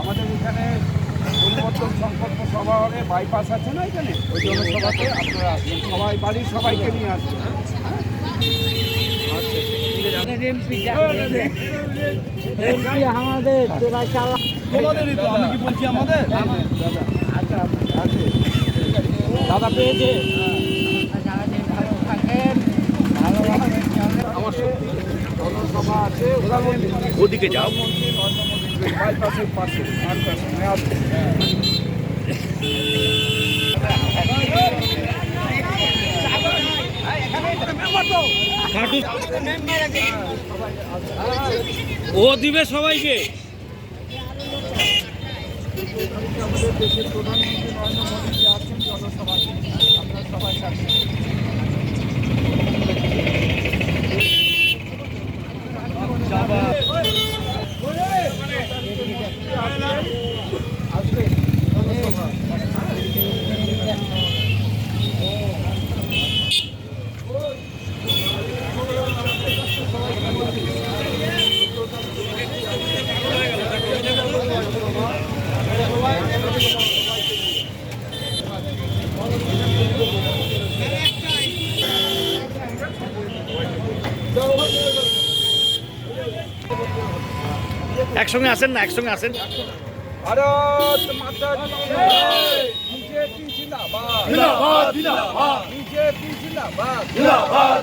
আমাদের এখানে পরিবর্তন সংকল্প সভা হবে বাইপাস আছে না এখানে ওই জন্য সভাতে আপনারা আসবেন সবাই বাড়ির সবাইকে নিয়ে আসবেন আমাদের আমাদের আচ্ছা দাদা পেয়েছে জনসভা ওদিকে যাও। ও দিবে সবাইকে আমাদের দেশের প্রধানমন্ত্রী নরেন্দ্র মোদী আছেন জনসভায় একসঙ্গে আসেন না একসঙ্গে আসেন ভারত মাতা কি জয়! বিজেপি জিন্দাবাদ। জিন্দাবাদ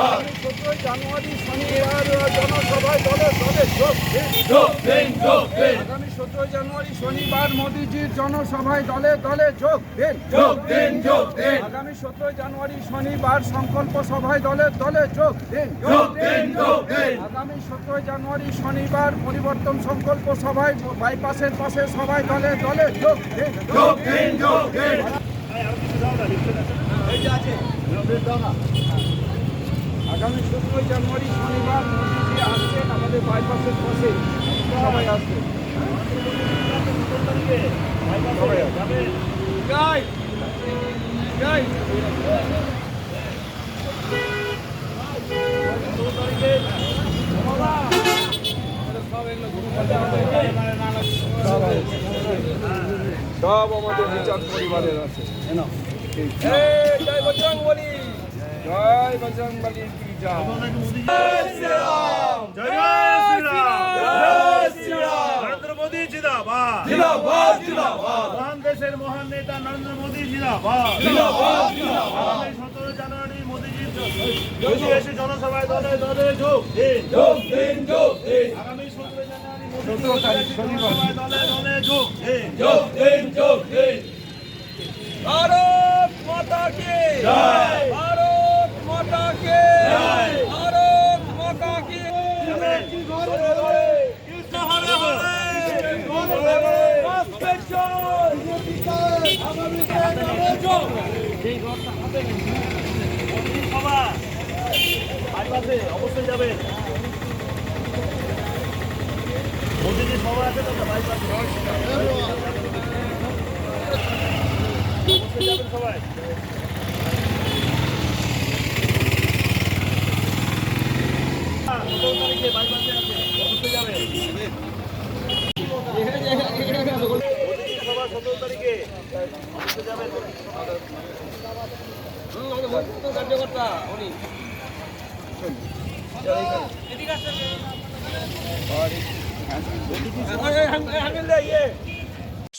আগামী সতেরোই জানুয়ারি শনিবার জনসভায় দলে দলে যোগ দিন। আগামী সতেরোই জানুয়ারি শনিবার মোদিজির জনসভায় দলে দলে যোগ দিন। আগামী সতেরোই জানুয়ারি শনিবার সংকল্প সভায় দলে দলে যোগ দিন। আগামী সতেরোই জানুয়ারি শনিবার পরিবর্তন সংকল্প সভায় বাইপাসের পাশে সবাই দলে দলে যোগ দিন। আগামী সতেরোই জানুয়ারি শনিবার মোদিজি আসছেন আমাদের বাইপাসের পাশে সবাই আসবেন সবাই সব আমাদের বিচার পরিবারের আছে। জয় বজরং বলি জয় কি জয়? নরেন্দ্র মোদী জিন্দাবাদ। মহান দেশের মহান নেতা নরেন্দ্র মোদী জিন্দাবাদ। আগামী সতেরো জানুয়ারি মোদীজির এসে জনসভায় দলে দলে যোগ দিন। আগামী সতেরো জানুয়ারি মোদীজি সতেরো তারিখ শনিবার। জনসভায় দলে দলে যোগ দিন। ভারত মাতা কে ভারত মাতা কে ভারত মাতা কে সভা বাইপাসে অবশ্যই যাবেন মোদীজি সভা আছে তো বাইপাসে সবাই সতেরো তারিখে বাইপাসে আছে অবশ্যই যাবেন সভা সতেরো তারিখে। যাবেন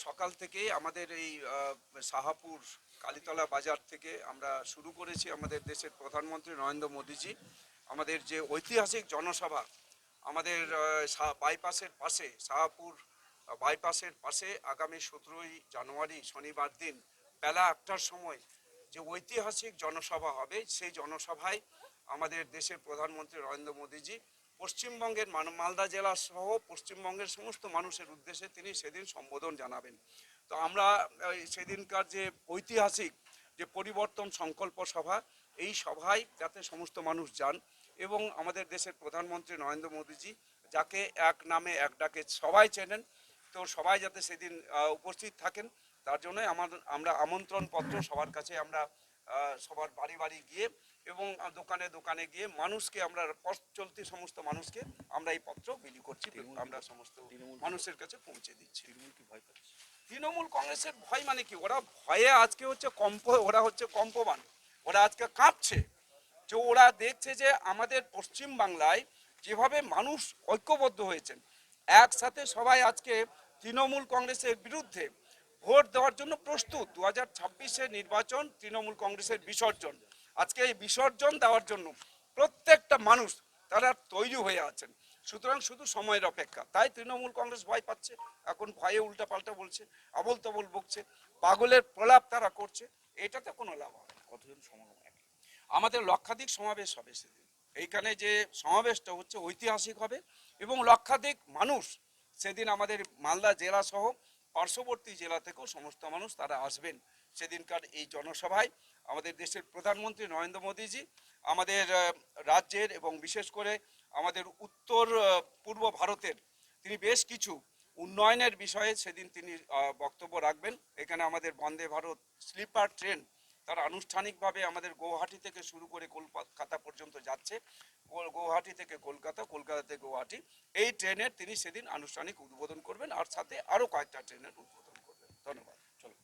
সকাল থেকে আমাদের এই সাহাপুর কালীতলা বাজার থেকে আমরা শুরু করেছি আমাদের দেশের প্রধানমন্ত্রী নরেন্দ্র মোদীজি। আমাদের যে ঐতিহাসিক জনসভা, আমাদের বাইপাসের পাশে সাহাপুর বাইপাসের পাশে আগামী সতেরোই জানুয়ারি শনিবার দিন বেলা একটার সময় যে ঐতিহাসিক জনসভা হবে, সেই জনসভায় আমাদের দেশের প্রধানমন্ত্রী নরেন্দ্র মোদীজি, পশ্চিমবঙ্গের মালদা জেলা সহ পশ্চিমবঙ্গের সমস্ত মানুষের উদ্দেশ্যে তিনি সেদিন সম্বোধন জানাবেন। তো আমরা সেদিনকার যে ঐতিহাসিক যে পরিবর্তন সংকল্প সভা, এই সভায় যাতে সমস্ত মানুষ যান এবং আমাদের দেশের প্রধানমন্ত্রী নরেন্দ্র মোদীজি, যাকে এক নামে এক ডাকে সবাই চেনেন, তো সবাই যাতে সেদিন উপস্থিত থাকেন। তার জন্যই আমাদের আমরা আমন্ত্রণ পত্র সবার কাছে আমরা সবার বাড়ি বাড়ি গিয়ে এবং দোকানে দোকানে গিয়ে মানুষকে আমরা পথ চলতি সমস্ত মানুষকে আমরা এই পত্র বিলি করছি আমরা সমস্ত মানুষের কাছে পৌঁছে দিচ্ছি। তৃণমূল কংগ্রেসের ভয় মানে কি? ওরা ভয়ে আজকে হচ্ছে কম্প ওরা হচ্ছে কম্পমান ওরা আজকে কাঁপছে যে ওরা দেখছে যে আমাদের পশ্চিম বাংলায় যেভাবে মানুষ ঐক্যবদ্ধ হয়েছেন একসাথে সবাই আজকে তৃণমূল কংগ্রেসের বিরুদ্ধে ভোট দেওয়ার জন্য প্রস্তুত। দু হাজার নির্বাচন তৃণমূল কংগ্রেসের বিসর্জন। আজকে এই বিসর্জন দেওয়ার জন্য প্রত্যেকটা মানুষ তারা তৈরি হয়ে আছেন। সুতরাং শুধু সময়ের অপেক্ষা। তাই তৃণমূল কংগ্রেস ভয় পাচ্ছে। এখন ভয়ে উল্টাপাল্টা বলছে আবল তাবল বকছে, পাগলের প্রলাপ তারা করছে। এটাতে কোনো লাভ হবে না। কতজন সমাগম? আমাদের লক্ষাধিক সমাবেশ হবে সেদিন। এইখানে যে সমাবেশটা হচ্ছে ঐতিহাসিক হবে এবং লক্ষাধিক মানুষ সেদিন আমাদের মালদা জেলা সহ পার্শ্ববর্তী জেলা থেকেও সমস্ত মানুষ তারা আসবেন। সেদিনকার এই জনসভায় আমাদের দেশের প্রধানমন্ত্রী নরেন্দ্র মোদীজি, আমাদের রাজ্যের এবং বিশেষ করে আমাদের উত্তর পূর্ব ভারতের তিনি বেশ কিছু উন্নয়নের বিষয়ে সেদিন তিনি বক্তব্য রাখবেন। এখানে আমাদের বন্দে ভারত স্লিপার ট্রেন তারা আনুষ্ঠানিকভাবে আমাদের গৌহাটি থেকে শুরু করে কলকাতা পর্যন্ত যাচ্ছে। গৌহাটি থেকে কলকাতা কলকাতা থেকে গৌহাটি এই ট্রেনের তিনি সেদিন আনুষ্ঠানিক উদ্বোধন করবেন, আর সাথে আরও কয়েকটা ট্রেনের উদ্বোধন করবেন। ধন্যবাদ। চলো